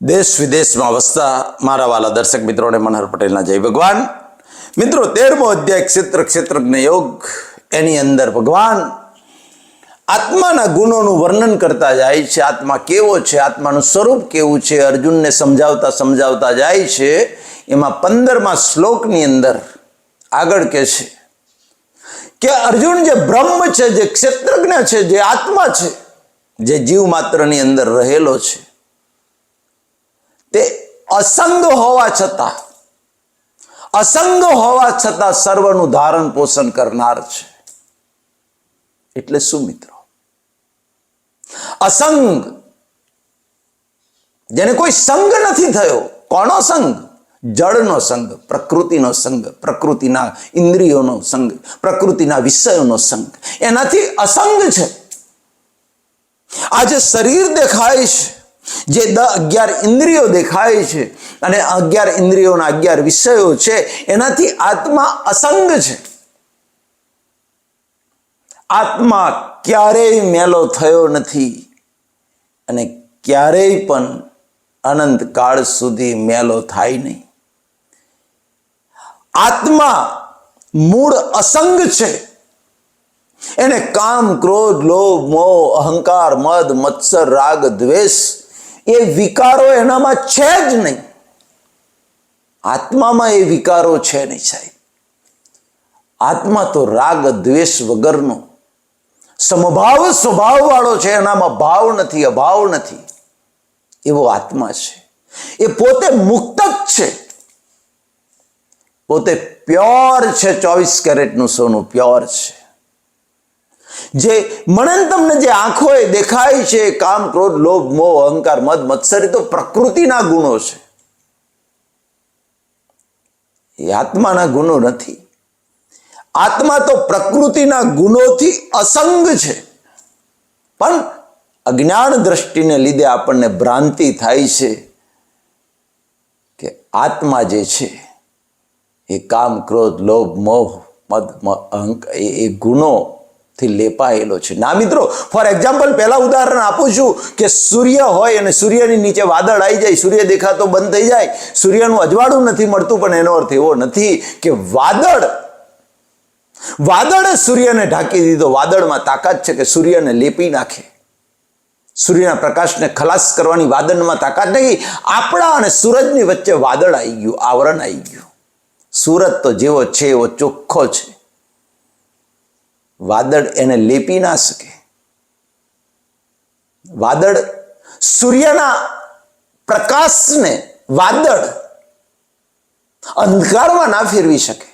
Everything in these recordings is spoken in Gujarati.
દેશ વિદેશમાં વસતા મારા વાલા દર્શક મિત્રોને મનહર પટેલના જય ભગવાન. મિત્રો, તેરમો અધ્યાય ક્ષેત્ર ક્ષેત્રજ્ઞ યોગ, એની અંદર ભગવાન આત્માના ગુણોનું વર્ણન કરતા જાય છે, આત્મા કેવો છે, આત્માનું સ્વરૂપ કેવું છે, અર્જુનને સમજાવતા સમજાવતા જાય છે, એમાં પંદરમા શ્લોકની અંદર આગળ કે છે કે અર્જુન જે બ્રહ્મ છે, જે ક્ષેત્રજ્ઞ છે, જે આત્મા છે, જે જીવ માત્રની અંદર રહેલો છે તે અસંગ હોવા છતાં, અસંગ હોવા છતાં સર્વનું ધારણ પોષણ કરનાર છે. એટલે શું મિત્રો? અસંગ, જેને કોઈ સંગ નથી થયો, કોનો સંગ? જળનો સંગ, પ્રકૃતિનો સંગ, પ્રકૃતિના ઇન્દ્રિયોનો સંગ, પ્રકૃતિના વિષયોનો સંગ. એનાથી અસંગ છે. આજે શરીર દેખાય છે. જે દ અગિયાર ઇન્દ્રિયો દેખાય છે અને અગિયાર ઇન્દ્રિયોના અગિયાર વિષયો છે, એનાથી આત્મા અસંગ છે. આત્મા ક્યારેય મેલો થયો નથી અને ક્યારેય પણ અનંત કાળ સુધી મેલો થાય નહીં. આત્મા મૂળ અસંગ છે. એને કામ, ક્રોધ, લોભ, મોહ, અહંકાર, મદ, મત્સર, રાગ, દ્વેષ એ વિકારો એનામાં છે જ નહીં. આત્મામાં એ વિકારો છે નહીં સાહેબ. આત્મા તો રાગ, દ્વેષ વગરનો સમભાવ સ્વભાવ વાળો છે, એનામાં ભાવ નથી, અભાવ નથી. એવો આત્મા છે. એ પોતે મુક્ત જ છે. પોતે પ્યોર છે, ચોવીસ કેરેટનું સોનું પ્યોર છે. જે મને તમને જે આંખો એ દેખાય છે, કામ, ક્રોધ, લોભ, મોહ, અહંકાર, મદ મત્સર એ તો પ્રકૃતિના ગુણો છે. એ આત્માના ગુણો નથી. આત્મા તો પ્રકૃતિના ગુણોથી અસંગ છે. પણ અજ્ઞાન દ્રષ્ટિને લીધે આપણને ભ્રાંતિ થાય છે કે આત્મા જે છે, એ કામ, ક્રોધ, લોભ, મોહ, મદ અહંકાર એ ગુણો થી લેપાયેલો છે. ના મિત્રો ફોર એક્ઝામ્પલ પહેલા ઉદાહરણ આપું છું કે સૂર્ય હોય અને સૂર્યની નીચે વાદળ આવી જાય, સૂર્ય દેખાતો બંધ થઈ જાય, સૂર્યનું અજવાળું નથી મળતું, પણ એનો અર્થ એવો નથી કે વાદળ, વાદળે સૂર્યને ઢાંકી દીધો. વાદળમાં તાકાત છે કે સૂર્યને લેપી નાખે. સૂર્યના પ્રકાશને ખલાસ કરવાની વાદળમાં તાકાત નહીં આપણા અને સૂરજની વચ્ચે વાદળ આવી ગયું, આવરણ આવી ગયું. સુરત તો જેવો છે એવો ચોખ્ખો છે. વાદળ એને લેપી ના શકે. વાદળ સૂર્યના પ્રકાશને વાદળ અંધકારમાં ના ફેરવી શકે.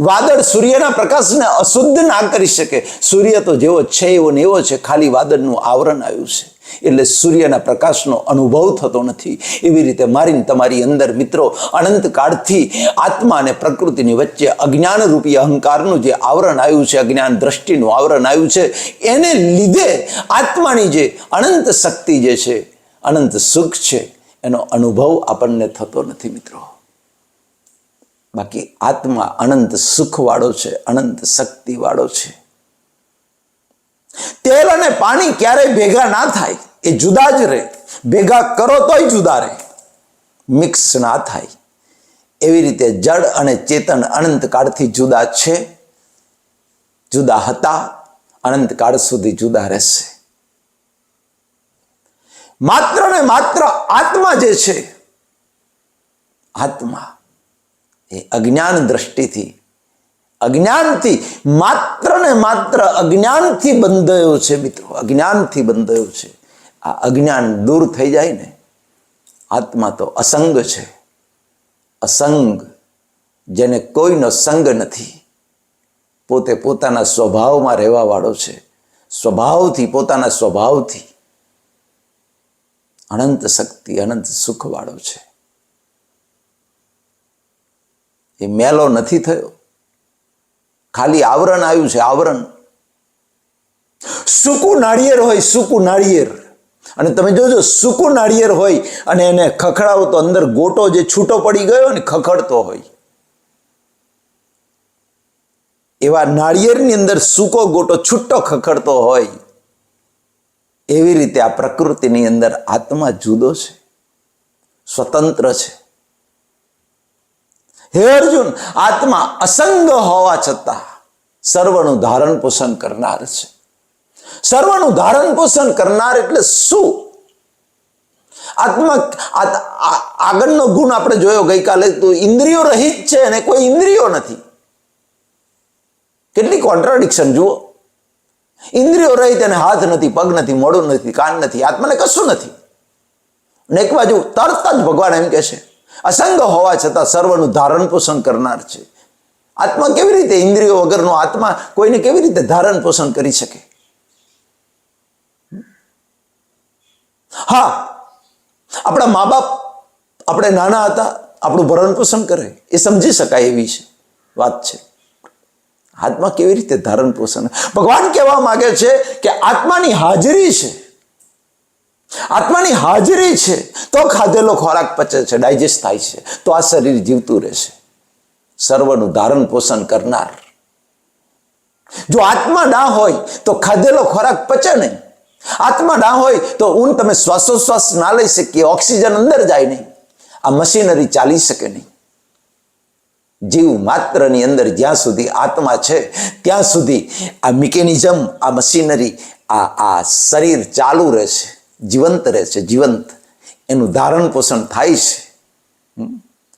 વાદળ સૂર્યના પ્રકાશને અશુદ્ધ ના કરી શકે. સૂર્ય તો જેવો છે એવો ને એવો છે, ખાલી વાદળનું આવરણ આવ્યું છે. એટલે સૂર્યના પ્રકાશનો અનુભવ થતો નથી. એવી રીતે મારીને તમારી અંદર મિત્રો અનંત કાળથી આત્મા અને પ્રકૃતિની વચ્ચે અજ્ઞાનરૂપી અહંકારનું જે આવરણ આવ્યું છે, અજ્ઞાન દ્રષ્ટિનું આવરણ આવ્યું છે, એને લીધે આત્માની જે અનંત શક્તિ જે છે, અનંત સુખ છે, એનો અનુભવ આપણને થતો નથી મિત્રો. બાકી આત્મા અનંત સુખવાળો છે, અનંત શક્તિવાળો છે. અને પાણી ક્યારેય ભેગા ના થાય, એ જુદા જ રહે. ભેગા કરો તોય જુદા રહે. મિક્સ ના થાય. એવી રીતે જળ અને ચેતન અનંતકાળથી જુદા છે. જુદા હતા, અનંત કાળ સુધી જુદા રહેશે. માત્ર ને માત્ર આત્મા જે છે, આત્મા એ અજ્ઞાન દ્રષ્ટિથી અજ્ઞાનથી માત્ર ને માત્ર અજ્ઞાનથી બંધાયો છે મિત્રો. અજ્ઞાનથી બંધાયો છે. આ અજ્ઞાન દૂર થઈ જાય ને, આત્મા તો અસંગ છે. અસંગ જેને કોઈનો સંગ નથી. પોતે પોતાના સ્વભાવમાં રહેવા વાળો છે. સ્વભાવથી, પોતાના સ્વભાવથી અનંત શક્તિ, અનંત સુખ વાળો છે. એ મેલો નથી થયો. ખાલી આવરણ આવ્યું છે, આવરણ. સૂકું નાળિયેર હોય, સૂકું નાળિયેર. અને તમે જોજો, સૂકું નાળિયેર હોય અને એને ખખડાવો તો અંદર ગોટો જે છૂટો પડી ગયો ને, ખખડતો હોય. એવા નાળિયેરની અંદર સૂકો ગોટો, છૂટો ખખડતો હોય. એવી રીતે આ પ્રકૃતિની અંદર આત્મા જુદો છે, સ્વતંત્ર છે. હે અર્જુન, આત્મા અસંગ હોવા છતાં સર્વનું ધારણ પોષણ કરનાર છે. સર્વનું ધારણ પોષણ કરનાર એટલે શું? આત્મા આગળનો ગુણ આપણે જોયો ગઈકાલે તો ઇન્દ્રિયો રહિત છે અને કોઈ ઇન્દ્રિયો નથી. કેટલી કોન્ટ્રાડિક્શન જુઓ. ઇન્દ્રિયો રહિત અને હાથ નથી, પગ નથી મોડું નથી, કાન નથી, આત્માને કશું નથી. ને એક બાજુ તરત જ ભગવાન એમ કહે છે અસંગ હોવા છતાં સર્વનું ધારણ પોષણ કરનાર છે. આત્મા કેવી રીતે ઇન્દ્રિયો વગરનો આત્મા કોઈને કેવી રીતે ધારણ પોષણ કરી શકે? હા, આપણા મા બાપ આપણે નાના હતા, આપણું ભરણ પોષણ કરે, એ સમજી શકાય એવી છે, વાત છે. આત્મા કેવી રીતે ધારણ પોષણ? ભગવાન કહેવા માંગે છે કે આત્માની હાજરી છે. આત્માની હાજરી છે, તો ખાધેલો ખોરાક પચે છે, ડાયજેસ્ટ થાય છે, તો આ શરીર જીવતું રહેશે. સર્વનું ધારણ પોષણ કરનાર. જો આત્મા ના હોય, તો ખાધેલો ખોરાક પચે નહીં. આત્મા ના હોય, તો ઊન તમે શ્વાસોશ્વાસ ના લઈ શકીએ, ઓક્સિજન અંદર જાય નહીં. આ મશીનરી ચાલી શકે નહીં. જીવ માત્રની અંદર જ્યાં સુધી આત્મા છે, ત્યાં સુધી આ મિકેનિઝમ, આ મશીનરી, આ આ શરીર ચાલુ રહેશે. જીવંત રહે છે, જીવંત. એનું ધારણ પોષણ થાય છે.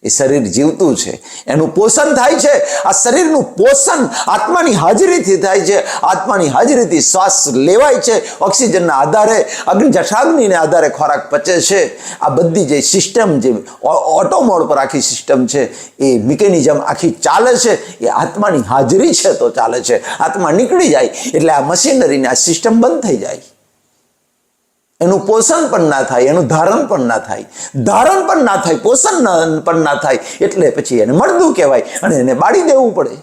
એ શરીર જીવતું છે. એનું પોષણ થાય છે. આ શરીરનું પોષણ આત્માની હાજરીથી થાય છે. આત્માની હાજરીથી શ્વાસ લેવાય છે. ઓક્સિજનના આધારે અગ્નિ જઠાગ્નિને આધારે ખોરાક પચે છે. આ બધી જે સિસ્ટમ જે ઓટો મોડ પર આખી સિસ્ટમ છે, એ મિકેનિઝમ આખી ચાલે છે. એ આત્માની હાજરી છે તો ચાલે છે. આત્મા નીકળી જાય. એટલે આ મશીનરીને આ સિસ્ટમ બંધ થઈ જાય. એનું પોષણ પણ ના થાય, એનું ધારણ પણ ના થાય. ધારણ પણ ના થાય, પોષણ પણ ના થાય, એટલે પછી એને મળદું કહેવાય અને એને બાળી દેવું પડે.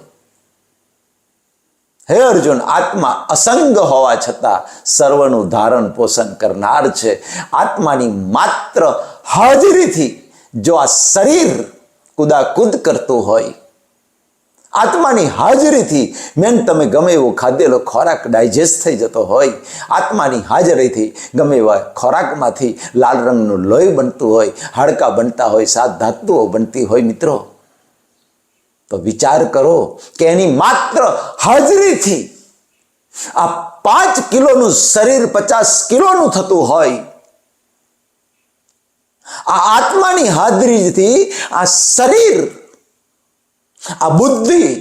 હે અર્જુન, આત્મા અસંગ હોવા છતાં સર્વનું ધારણ પોષણ કરનાર છે. આત્માની માત્ર હાજરીથી જો આ શરીર કુદાકુદ કરતું હોય આત્માની હાજરીથી મેન તમે ગમે એવો ખાધેલો ખોરાક ડાયજેસ્ટ થઈ જતો હોય, આત્માની હાજરીથી ગમે એવા ખોરાકમાંથી લાલ રંગનું લોહી બનતું હોય, હાડકાં બનતા હોય, સાત ધાતુઓ બનતી હોય મિત્રો, તો વિચાર કરો કે એની માત્ર હાજરીથી આ પાંચ કિલોનું શરીર પચાસ કિલોનું થતું હોય, આ આત્માની હાજરીથી આ શરીર આ બુદ્ધિ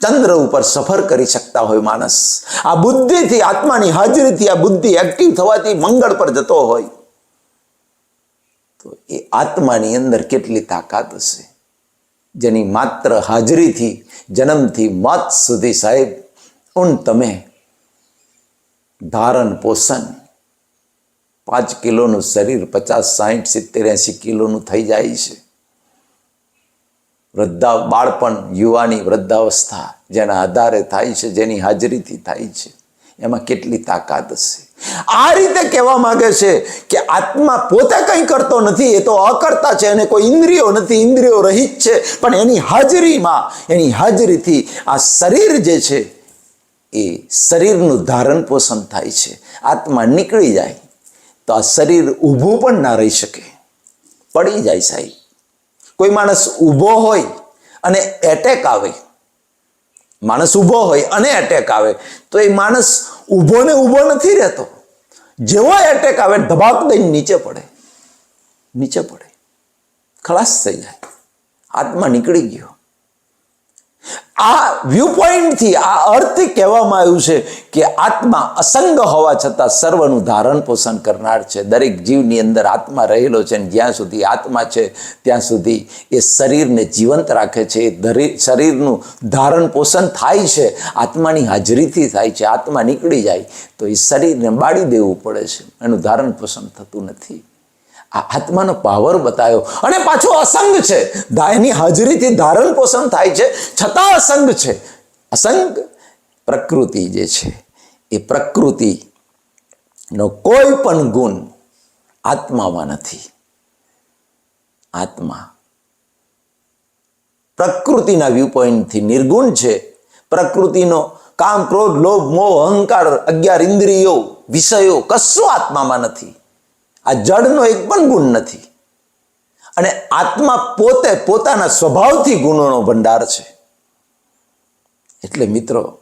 ચંદ્ર ઉપર સફર કરી શકતા હોય માણસ. આ બુદ્ધિથી, આત્માની હાજરીથી આ બુદ્ધિ એક્ટિવ થવાથી મંગળ પર જતો હોય. તો એ આત્માની અંદર કેટલી તાકાત હશે? જેની માત્ર હાજરીથી, જન્મથી, મોત સુધી સાહેબ, ઉન તમે ધારણ પોષણ પાંચ કિલોનું શરીર પચાસ, સાહીઠ, સિત્તેર એંસી કિલોનું થઈ જાય છે. વૃદ્ધા, બાળપણ, યુવાની વૃદ્ધાવસ્થા જેના આધારે થાય છે, જેની હાજરીથી થાય છે, એમાં કેટલી તાકાત હશે? આ રીતે કહેવા માંગે છે કે આત્મા પોતે કંઈ કરતો નથી, એ તો અકર્તા છે અને કોઈ ઇન્દ્રિયો નથી, ઇન્દ્રિયો રહિત છે, પણ એની હાજરીમાં, એની હાજરીથી આ શરીર જે છે, એ શરીરનું ધારણ પોષણ થાય છે. આત્મા નીકળી જાય, તો આ શરીર ઊભું પણ ના રહી શકે. પડી જાય સાહેબ. કોઈ માણસ ઊભો હોય અને એટેક આવે. માણસ ઊભો હોય અને એટેક આવે. તો એ માણસ ઊભો ને ઊભો નથી રહેતો. જેવો એટેક આવે, ધબાક દઈને નીચે પડે. નીચે પડે. ખલાસ થઈ જાય. હાથમાં નીકળી ગયો. આ વ્યૂ પોઈન્ટથી આ અર્થથી કહેવામાં આવ્યું છે કે આત્મા અસંગ હોવા છતાં સર્વનું ધારણ પોષણ કરનાર છે. દરેક જીવની અંદર આત્મા રહેલો છે અને જ્યાં સુધી આત્મા છે, ત્યાં સુધી એ શરીરને જીવંત રાખે છે. એ શરીરનું ધારણ પોષણ થાય છે. આત્માની હાજરીથી થાય છે. આત્મા નીકળી જાય તો એ શરીરને બાળી દેવું પડે છે. એનું ધારણ પોષણ થતું નથી. આ આત્માનો પાવર બતાવ્યો અને પાછો અસંગ છે. એની હાજરીથી ધારણ પોષણ થાય છે. છતાં અસંગ છે. અસંગ પ્રકૃતિ જે છે, એ પ્રકૃતિનો કોઈ પણ ગુણ આત્મામાં નથી. આત્મા પ્રકૃતિના વ્યૂ પોઈન્ટથી નિર્ગુણ છે. પ્રકૃતિનો કામ, ક્રોધ, લોભ, મોહ, અહંકાર, અગિયાર ઇન્દ્રિયો, વિષયો કશું આત્મામાં નથી. આ જડનો એક પણ ગુણ નથી. અને આત્મા પોતે પોતાના સ્વભાવથી ગુણોનો ભંડાર છે. એટલે મિત્રો,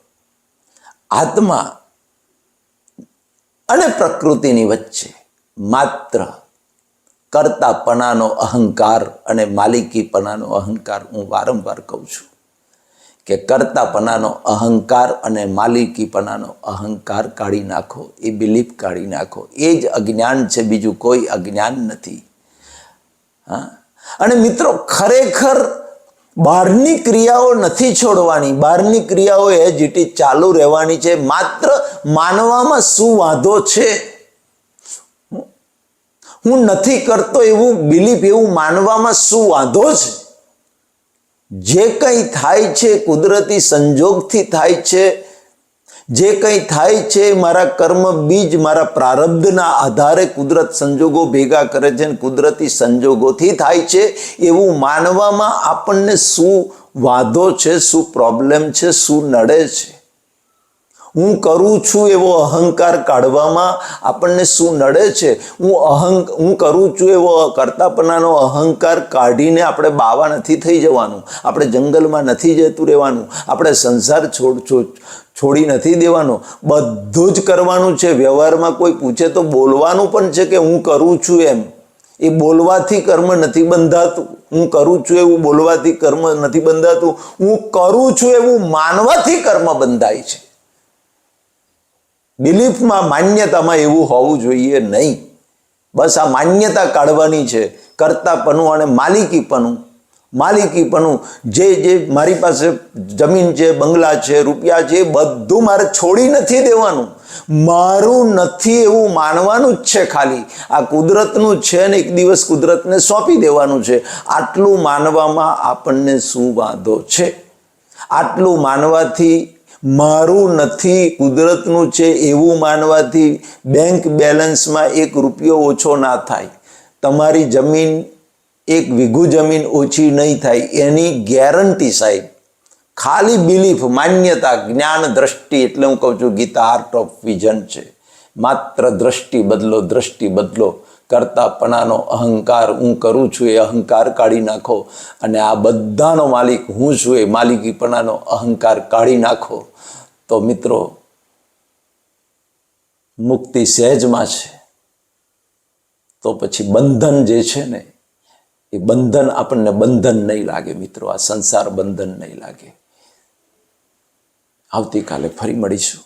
આત્મા અને પ્રકૃતિની વચ્ચે માત્ર કરતાપણાનો અહંકાર અને માલિકીપણાનો અહંકાર હું વારંવાર કહું છું. કે કરતાપનાનો અહંકાર અને માલિકીપનાનો અહંકાર કાઢી નાખો, એ બિલીફ કાઢી નાખો. એ જ અજ્ઞાન છે, બીજું કોઈ અજ્ઞાન નથી. હા? અને મિત્રો, ખરેખર બહારની ક્રિયાઓ નથી છોડવાની. બહારની ક્રિયાઓ એ જીટી ચાલુ રહેવાની છે. માત્ર માનવામાં શું વાંધો છે? હું નથી કરતો એવું, બિલીફ એવું માનવામાં શું વાંધો છે? જે કંઈ થાય છે, કુદરતી સંજોગથી થાય છે, જે કંઈ થાય છે, મારા કર્મ બીજ, મારા પ્રારબ્ધના આધારે કુદરત સંજોગો ભેગા કરે છે અને કુદરતી સંજોગોથી થાય છે, એવું માનવામાં આપણને શું વાંધો છે, શું પ્રોબ્લેમ છે, શું નડે છે? હું કરું છું એવો અહંકાર કાઢવામાં આપણને શું નડે છે? હું અહંક, હું કરું છું એવો કરતાપનાનો અહંકાર કાઢીને આપણે બાવા નથી થઈ જવાનું. આપણે જંગલમાં નથી જતું રહેવાનું. આપણે સંસાર છોડ છોડી નથી દેવાનો. બધું જ કરવાનું છે. વ્યવહારમાં કોઈ પૂછે તો બોલવાનું પણ છે કે હું કરું છું એમ. એ બોલવાથી કર્મ નથી બંધાતું. હું કરું છું એવું બોલવાથી કર્મ નથી બંધાતું. હું કરું છું એવું માનવાથી કર્મ બંધાય છે. બિલીફમાં માન્યતામાં એવું હોવું જોઈએ નહીં. બસ આ માન્યતા કાઢવાની છે, કરતાપણું અને માલિકીપણું. માલિકીપણું, જે જે મારી પાસે જમીન છે, બંગલા છે, રૂપિયા છે, એ બધું મારે છોડી નથી દેવાનું. મારું નથી એવું માનવાનું જ છે ખાલી. આ કુદરતનું છે ને એક દિવસ કુદરતને સોંપી દેવાનું છે. આટલું માનવામાં આપણને શું વાંધો છે? આટલું માનવાથી મારું નથી, કુદરતનું છે એવું માનવાથી બેંક બેલેન્સમાં એક રૂપિયો ઓછો ના થાય. તમારી જમીન એક વીઘુ જમીન ઓછી નહીં થાય, એની ગેરંટી સાહેબ. ખાલી બિલીફ માન્યતા, જ્ઞાન, દ્રષ્ટિ, એટલે હું કહું છું, ગીતા આર્ટ ઓફ વિઝન છે. માત્ર દ્રષ્ટિ બદલો દ્રષ્ટિ બદલો. કરતાપણાનો અહંકાર હું કરું છું એ અહંકાર કાઢી નાખો અને આ બધાનો માલિક હું છું એ માલિકીપણાનો અહંકાર કાઢી નાખો. તો મિત્રો, મુક્તિ સહેજમાં છે. તો પછી બંધન જે છે ને, એ બંધન આપણને બંધન નહીં લાગે મિત્રો. આ સંસાર બંધન નહીં લાગે. આવતીકાલે ફરી મળીશું.